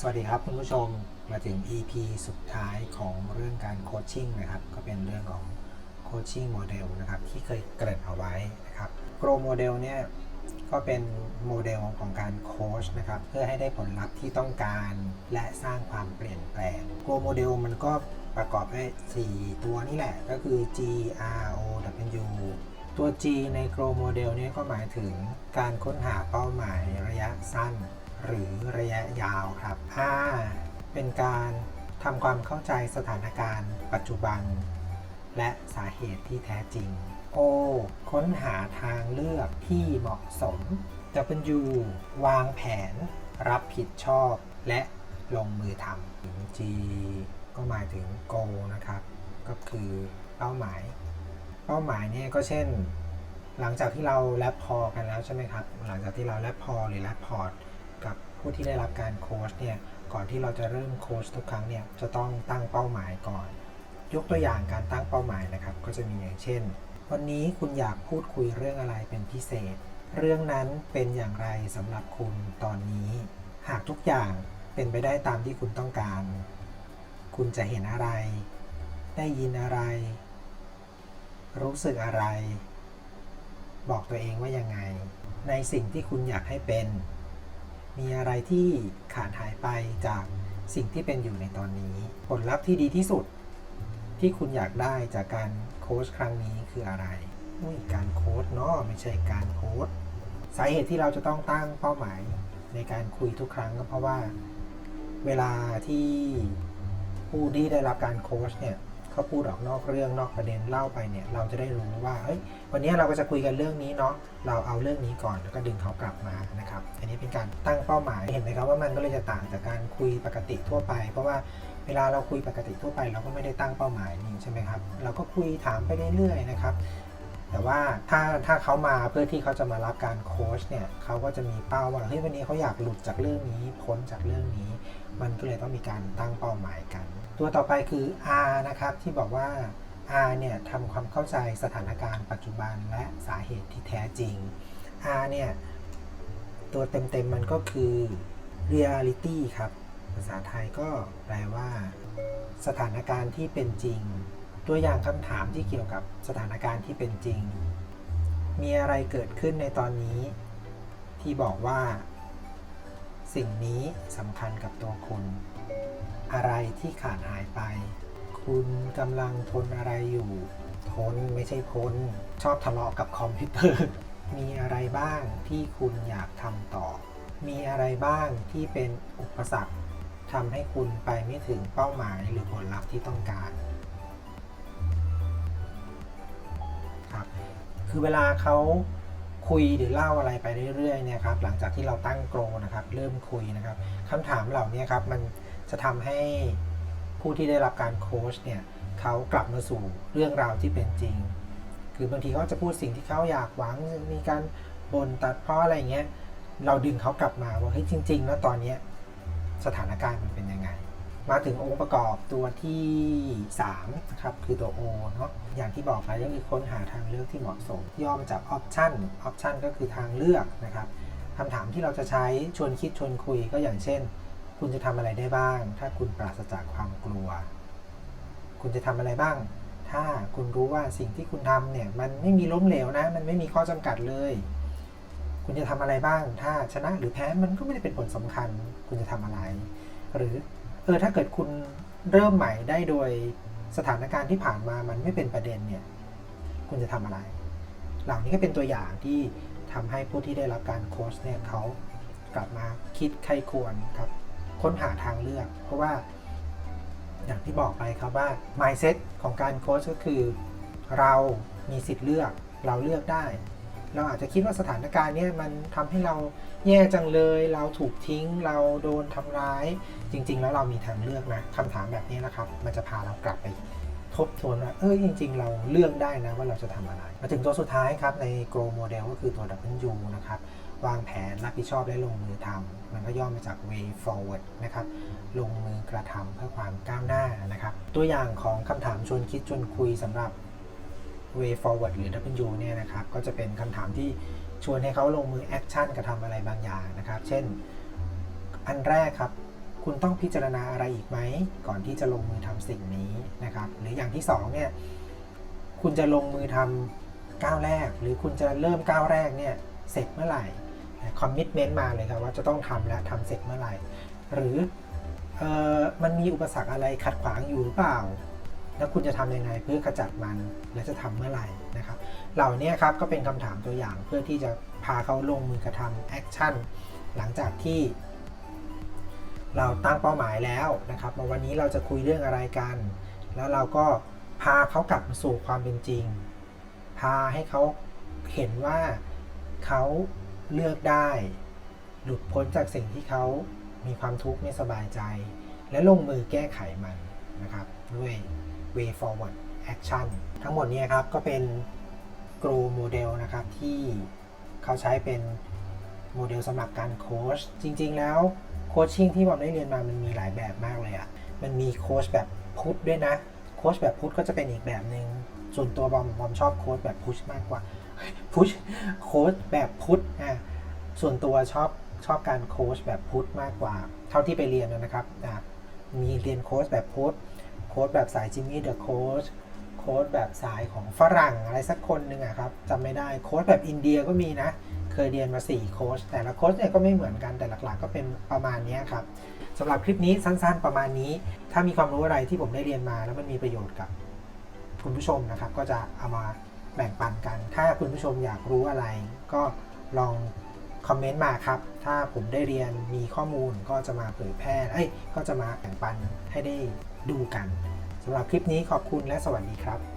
สวัสดีครับคุณผู้ชมมาถึง EP สุดท้ายของเรื่องการโคชชิ่งนะครับ ก็เป็นเรื่องของโคชชิ่งโมเดลนะครับ ที่เคยเกริ่นเอาไว้นะครับโกรโมเดลเนี่ยก็เป็นโมเดลของการโคชนะครับ เพื่อให้ได้ผลลัพธ์ที่ต้องการและสร้างความเปลี่ยนแปลงโกรโมเดลมันก็ประกอบด้วย 4 ตัวนี่แหละ ก็คือ G R O W ตัว G ใน Grow Model เนี่ยก็หมายถึงการค้นหาเป้าหมายระยะสั้น หรือระยะยาวครับ R เป็นการทำความเข้าใจสถานการณ์ปัจจุบัน และสาเหตุที่แท้จริง O ค้นหาทางเลือกที่เหมาะสม W วางแผน รับผิดชอบและลงมือทำ G ก็หมายถึง Go นะครับ ก็คือเป้าหมาย เป้าหมายเนี่ยก็เช่น หลังจากที่เราแลปพอกันแล้วใช่ไหมครับ หลังจากที่เราแลปพอหรือแลปพอร์ต ผู้ที่ได้รับการโค้ชเนี่ยก่อนที่เราจะเริ่มโค้ชทุกครั้งเนี่ยจะต้องตั้งเป้าหมายก่อน ยกตัวอย่างการตั้งเป้าหมายนะครับ ก็จะมีอย่างเช่น วันนี้คุณอยากพูดคุยเรื่องอะไรเป็นพิเศษ เรื่องนั้นเป็นอย่างไรสำหรับคุณตอนนี้ หากทุกอย่างเป็นไปได้ตามที่คุณต้องการ คุณจะเห็นอะไร ได้ยินอะไร รู้สึกอะไร บอกตัวเองว่ายังไง ในสิ่งที่คุณอยากให้เป็น มีอะไรที่ขาดหายไปจากสิ่งที่เป็นอยู่ในตอนนี้ ผลลัพธ์ที่ดีที่สุดที่คุณอยากได้จากการโค้ชครั้งนี้คืออะไรอุ้ยการโค้ชเนาะไม่ใช่การโค้ชสาเหตุที่เราจะต้องตั้งเป้าหมายในการคุยทุกครั้งก็เพราะว่าเวลาที่ผู้ที่ได้รับการโค้ชเนี่ย เขาพูดออกนอกเรื่องนอกประเด็นเล่าไปเนี่ยเราจะได้รู้ว่าเฮ้ยวันนี้เราก็จะคุยกันเรื่องนี้เนาะเราเอาเรื่องนี้ก่อนแล้วก็ดึงเขากลับมานะครับอันนี้เป็นการตั้งเป้าหมายเห็นไหมครับว่ามันก็เลยจะต่างจากการคุยปกติทั่วไป เพราะว่าเวลาเราคุยปกติทั่วไป เราก็ไม่ได้ตั้งเป้าหมายนี่ใช่ไหมครับเราก็คุยถามไปเรื่อยๆนะครับแต่ว่าถ้าถ้าเขามาเพื่อที่เขาจะมารับการโค้ชเนี่ยเขาก็จะมีเป้าว่าเฮ้ยวันนี้เขาอยากหลุดจากเรื่องนี้พ้นจากเรื่องนี้ มันก็เลยต้องมีการตั้งเป้าหมายกัน ตัวต่อไปคือ R นะครับ ที่บอกว่า R เนี่ยทำความเข้าใจสถานการณ์ปัจจุบันและสาเหตุที่แท้จริง R เนี่ยตัวเต็มๆมันก็คือ reality ครับ ภาษาไทยก็แปลว่า สถานการณ์ที่เป็นจริง ตัวอย่างคำถามที่เกี่ยวกับสถานการณ์ที่เป็นจริง มีอะไรเกิดขึ้นในตอนนี้ ที่บอกว่า สิ่งนี้สำคัญกับตัวคุณ อะไรที่ขาดหายไป คุณกำลังทนอะไรอยู่ ทนไม่ใช่พ้น ชอบทะเลาะกับคอมพิวเตอร์ มีอะไรบ้างที่คุณอยากทำต่อ มีอะไรบ้างที่เป็นอุปสรรคทำให้คุณไปไม่ถึงเป้าหมายหรือผลลัพธ์ที่ต้องการครับคือเวลาเขาคุยหรือเล่าอะไรไปเรื่อยๆเนี่ยครับหลังจากที่เราตั้งโกรนะครับ เริ่มคุยนะครับคำถามเหล่านี้ครับมัน จะทำให้ผู้ที่ได้รับการโค้ชเนี่ยเขากลับมาสู่เรื่องราวที่เป็นจริง คือบางทีเขาจะพูดสิ่งที่เขาอยากหวังมีการบ่นตัดเพ้ออะไรเงี้ยเราดึงเขากลับมาว่าเฮ้ยจริง ๆ แล้วตอนเนี้สถานการณ์มันเป็นยังไง มาถึงองค์ประกอบตัวที่3นะครับคือตัว O เนาะอย่างที่บอกไปก็คือค้นหาทางเลือกที่เหมาะสม ย่อมาจาก option option ก็คือทางเลือกนะครับคำถามที่เราจะใช้ชวนคิดชวนคุยก็อย่างเช่น คุณจะทำอะไรได้บ้าง ถ้าคุณปราศจากความกลัว คุณจะทำอะไรบ้าง ถ้าคุณรู้ว่าสิ่งที่คุณทำเนี่ย มันไม่มีล้มเหลวนะ มันไม่มีข้อจำกัดเลย คุณจะทำอะไรบ้าง ถ้าชนะหรือแพ้มันก็ไม่ได้เป็นผลสำคัญ คุณจะทำอะไร หรือเออถ้าเกิดคุณเริ่มใหม่ได้โดยสถานการณ์ที่ผ่านมามันไม่เป็นประเด็นเนี่ย คุณจะทำอะไร เหล่านี้ก็เป็นตัวอย่างที่ทำให้ผู้ที่ได้รับการโค้ชเนี่ยเขากลับมาคิดใครควรครับ ค้นหาทางเลือก เพราะว่าอย่างที่บอกไปครับว่า mindset ของการโค้ชก็คือ เรามีสิทธิ์เลือกเราเลือกได้ เราอาจจะคิดว่าสถานการณ์เนี้ยมันทำให้เราแย่จังเลย เราถูกทิ้ง เราโดนทำร้าย จริง ๆ แล้วเรามีทางเลือกนะคำถามแบบนี้นะครับ มันจะพาเรากลับไปทบทวนว่าเออจริง ๆ เราเลือกได้นะว่าเราจะทำอะไร มาถึงตัวสุดท้ายครับใน Grow Model ก็คือตัว W นะครับ วางแผนรับผิดชอบและลงมือทำมันก็ย่อมาจาก way forward นะครับลงมือกระทำเพื่อความก้าวหน้านะครับ ตัวอย่างของคำถามชวนคิดชวนคุยสำหรับ way forward หรือ W เนี่ยนะครับก็จะเป็นคำถามที่ชวนให้เขาลงมือแอคชั่นกระทำอะไรบางอย่างนะครับ เช่น อันแรกครับ คุณต้องพิจารณาอะไรอีกไหม ก่อนที่จะลงมือทำสิ่งนี้นะครับ หรืออย่างที่สองเนี่ยคุณจะลงมือทำก้าวแรก หรือคุณจะเริ่มก้าวแรกเนี่ยเสร็จเมื่อไหร่ คอมมิชเมนต์มาเลยครับว่าจะต้องทำและทำเสร็จเมื่อไหร่ หรือออมันมีอุปสรรคอะไรขัดขวางอยู่หรือเปล่า แล้วคุณจะทำยังไงเพื่อขจัดมันและจะทำเมื่อไหร่นะครับ เหล่านี้ครับก็เป็นคำถามตัวอย่างเพื่อที่จะพาเขาลงมือกระทำแอคชั่นหลังจากที่เราตั้งเป้าหมายแล้วนะครับว่าวันนี้เราจะคุยเรื่องอะไรกัน แล้วเราก็พาเขากลับมาสู่ความเป็นจริง พาให้เขาเห็นว่าเขา เลือกได้ หลุดพ้นจากสิ่งที่เขามีความทุกข์ไม่สบายใจ และลงมือแก้ไขมันนะครับ ด้วย way forward action ทั้งหมดนี้ครับก็เป็น grow model นะครับที่เขาใช้เป็นโมเดลสำหรับการโค้ชจริง ๆ แล้วโคชชิ่งที่บอมได้เรียนมามันมีหลายแบบมากเลยอะ่ะมันมีโค้ชแบบพุทด้วยนะ โค้ชแบบพุทก็จะเป็นอีกแบบหนึง่งส่วนตัวบอมบอมชอบโค้ชแบบพุชมากกว่า พุชโค้ชแบบพุทอะส่วนตัวชอบชอบการโค้ชแบบพุทมากกว่า เท่าที่ไปเรียนนะครับอะมีเรียนโค้ชแบบพุทโค้ชแบบสายจิมมี่เดอะโค้ชโค้ดแบบสายของฝรั่งอะไรสักคนหนึ่งอะครับจำไม่ได้โค้ดแบบอินเดียก็มีนะ เคยเรียนมา 4 โค้ชแต่ละโค้ชเนี่ยก็ไม่เหมือนกันแต่หลักๆ ก็เป็นประมาณนี้ครับสำหรับคลิปนี้สั้นๆประมาณนี้ ถ้ามีความรู้อะไรที่ผมได้เรียนมาแล้วมันมีประโยชน์กับคุณผู้ชมนะครับ ก็จะเอามา แบ่งปันกัน ถ้าคุณผู้ชมอยากรู้อะไร ก็ลองคอมเมนต์มาครับ ถ้าผมได้เรียนมีข้อมูลก็จะมาเผยแพร่ เอ้ย ก็จะมาแบ่งปันให้ได้ดูกันสำหรับคลิปนี้ขอบคุณและสวัสดีครับ